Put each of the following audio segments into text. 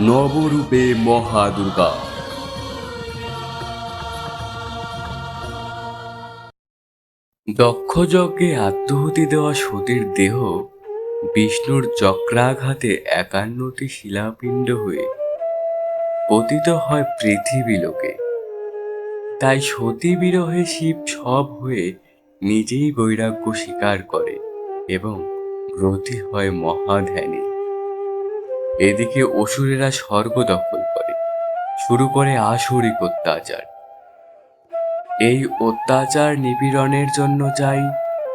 নবরূপে মহাদুর্গা। দক্ষযজ্ঞে আত্মহুতি দেওয়া সতীর দেহ বিষ্ণুর চক্রাঘাতে একান্নটি শিলাপিণ্ড হয়ে পতিত হয় পৃথিবী লোকে। তাই সতী বিরহে শিব সব হয়ে নিজেই বৈরাগ্য স্বীকার করে এবং ব্রতী হয় মহাধ্যানে এদিকে অসুরেরা স্বর্গ দখল করে। শুরু করে আসরিক অত্যাচার। এই অত্যাচার নিপীড়নের জন্য চাই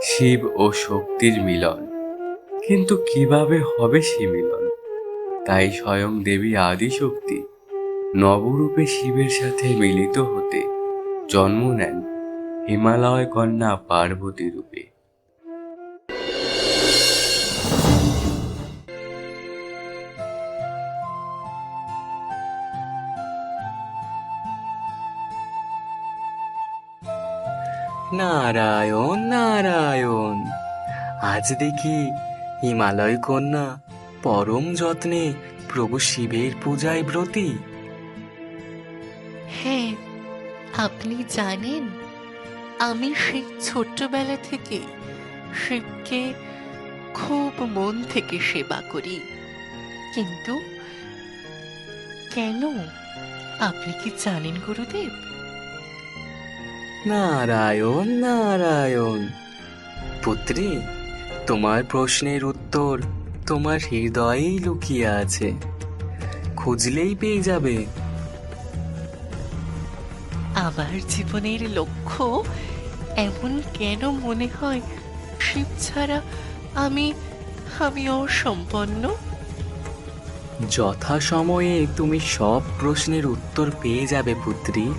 শিব ও শক্তির মিলন। কিন্তু কীভাবে হবে সে মিলন? তাই স্বয়ং দেবী আদিশক্তি নবরূপে শিবের সাথে মিলিত হতে জন্ম নেন হিমালয় কন্যা পার্বতী রূপে। নারায়ণ নারায়ণ। আজ দেখি হিমালয় কন্যা পরম যত্নে প্রভু শিবের পূজায় ব্রতী। হ্যাঁ আপনি জানেন, আমি সেই ছোট্টবেলা থেকে শিবকে খুব মন থেকে সেবা করি। কিন্তু কেন? আপনি কি জানেন, গুরুদেব? নারায়ণ নারায়ণ। পুত্রী তোমার প্রশ্নের উত্তর তোমার হৃদয়েই লুকিয়ে আছে। খুঁজলেই পেয়ে যাবে। আমার জীবনের লক্ষ্য এমন কেন মনে হয়? শিব ছাড়া আমি আমি অসম্পন্ন। যথা সময়ে তুমি সব প্রশ্নের উত্তর পেয়ে যাবে পুত্রী।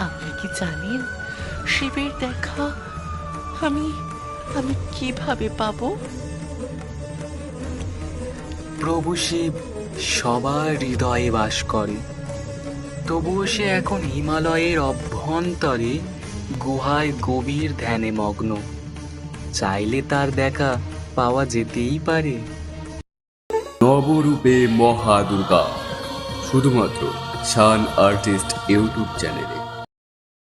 আপনি কি জানেন? শিবের দেখা আমি আমি কীভাবে পাবো? প্রভু শিব সবার হৃদয়ে বাস করে। তবুও সে এখন হিমালয়ের অভ্যন্তরে গুহায় গভীর ধ্যানে মগ্ন। চাইলে তার দেখা পাওয়া যেতেই পারে। নবরূপে মহাদুর্গা শুধুমাত্র সান আর্টিস্ট ইউটিউব চ্যানেলে।